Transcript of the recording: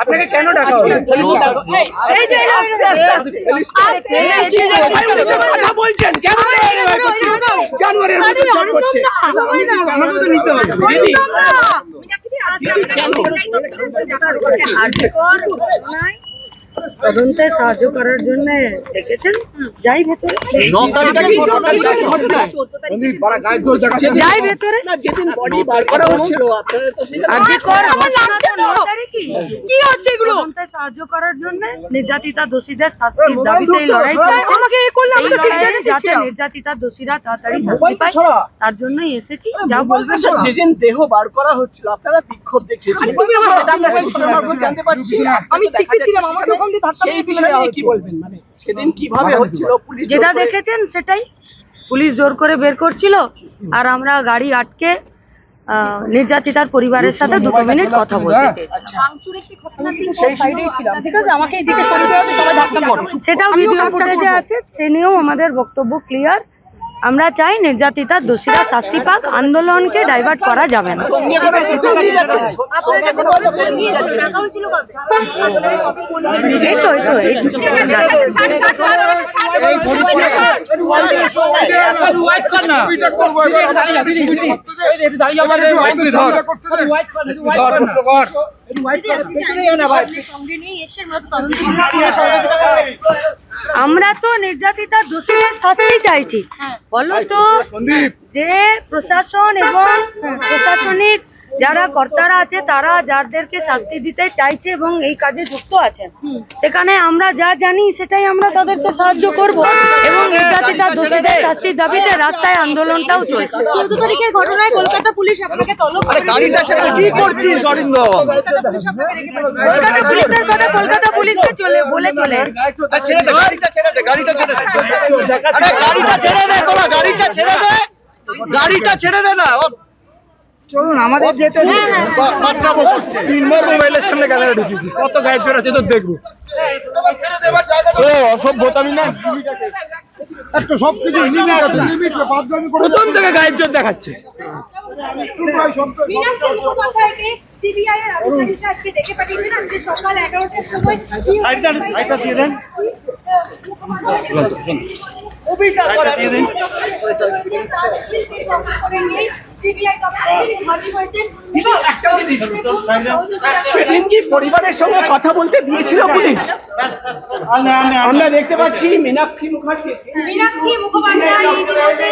আপনাকে কেন ডাকা। কথা বলছেন কেন জানুয়ারির মধ্যে চট করছে তো নিতে হবে দিদি তদন্তে সাহায্য করার জন্য ডেকেছেন। যাই ভেতরে। যাই ভেতরে। সাহায্য করার জন্য নির্যাতিতা দোষীদের শাস্তির দাবিতে লড়াই চলছে। যাতে নির্যাতিতা দোষীরা তাড়াতাড়ি শাস্তি পায় তার জন্যই এসেছি। যা বলবেন। যেদিন দেহ বার করা হচ্ছিল আপনারা বিক্ষোভ দেখিয়েছিলেন। আমরা আমি ঠিকই ছিলাম আমাকে ধাক্কা সেই বিষয়ে কি বলবেন? মানে সেদিন কীভাবে হচ্ছিল পুলিশ যেটা দেখেছেন সেটাই। পুলিশ জোর করে বের করছিল আর আমরা গাড়ি আটকে আহ, নির্যাতিতার পরিবারের সাথে দুটো মিনিট কথা বলতে চেয়েছি সেই সাইডেই ছিলাম। ঠিক আছে আমাকে এদিকে সরিয়ে দেওয়া হচ্ছে, সবাই ধাক্কা মারো সেটাও ভিডিও ফুটেজে আছে সে নিয়েও আমাদের বক্তব্য ক্লিয়ার আমরা চাই নির্যাতিতার দোষীরা শাস্তি পাক আন্দোলনকে ডাইভার্ট করা যাবে না সঙ্গে নিয়ে আমরা তো নির্যাতিতা দোষীদের শাস্তি চাইছি। বলো তো যে প্রশাসন এবং প্রশাসনিক যারা কর্তারা আছে তারা যাদেরকে শাস্তি দিতে চাইছে এবং এই কাজে যুক্ত আছেন সেখানে আমরা যা জানি সেটাই আমরা তাদেরকে সাহায্য করব এবং দোষীদের শাস্তির দাবিতে রাস্তায় আন্দোলনটাও চলছে। চৌদ্দ তারিখের ঘটনায় কলকাতা পুলিশ আপনাকে তলব গাড়িটা ছেড়ে কি করছিস অরিন্দ কলকাতা পুলিশের কথা কলকাতা পুলিশকে চলে বলে চলে দে গাড়িটা ছেড়ে দে গাড়িটা ছেড়ে দে। গাড়িটা ছেড়ে দে গাড়িটা ছেড়ে দে। গাড়িটা ছেড়ে দে না চলুন আমাদের যেতে বাচ্চাবো করছে তিনবার মোবাইলের সামনে ক্যামেরা ঢুকিয়েছি। কত গায়ে চোর আছে তো দেখব। ও অসভ্যতামি না। একটু সব প্রথম থেকে গায়ের জোর দেখাচ্ছে। সিবিআই এর আধিকারিকরা আজকে ডেকে পাঠিয়েছেন আজকে সকাল এগারোটার সময় করা সেদিন কি পরিবারের সঙ্গে কথা বলতে দিয়েছিল পুলিশ? আমরা দেখতে পাচ্ছি মীনাক্ষী মুখার্জি। মীনাক্ষী মুখোপাধ্যায় ইতিমধ্যে